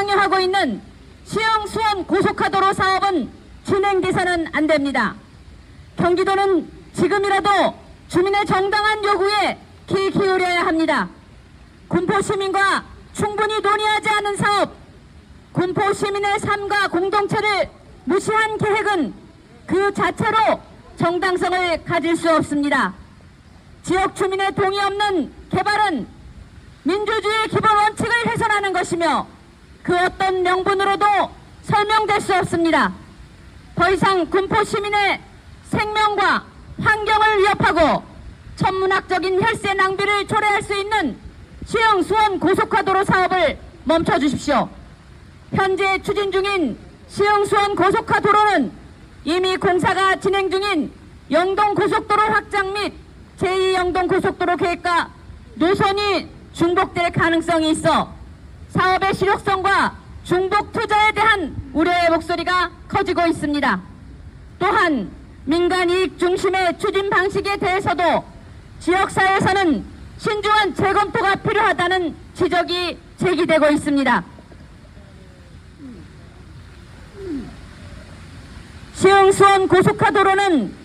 강요하고 있는 시흥 수원 고속화도로 사업은 진행돼서는 안 됩니다. 경기도는 지금이라도 주민의 정당한 요구에 귀 기울여야 합니다. 군포 시민과 충분히 논의하지 않은 사업, 군포 시민의 삶과 공동체를 무시한 계획은 그 자체로 정당성을 가질 수 없습니다. 지역 주민의 동의 없는 개발은 민주주의 기본 원칙을 훼손하는 것이며 그 어떤 명분으로도 설명될 수 없습니다. 더 이상 군포 시민의 생명과 환경을 위협하고 천문학적인 혈세 낭비를 초래할 수 있는 시흥 수원 고속화도로 사업을 멈춰 주십시오. 현재 추진 중인 시흥 수원 고속화도로는 이미 공사가 진행 중인 영동 고속도로 확장 및 제2 영동 고속도로 계획과 노선이 중복될 가능성이 있어 사업의 실효성과 중복 투자에 대한 우려의 목소리가 커지고 있습니다. 또한 민간 이익 중심의 추진 방식에 대해서도 지역사회에서는 신중한 재검토가 필요하다는 지적이 제기되고 있습니다. 시흥 수원 고속화도로는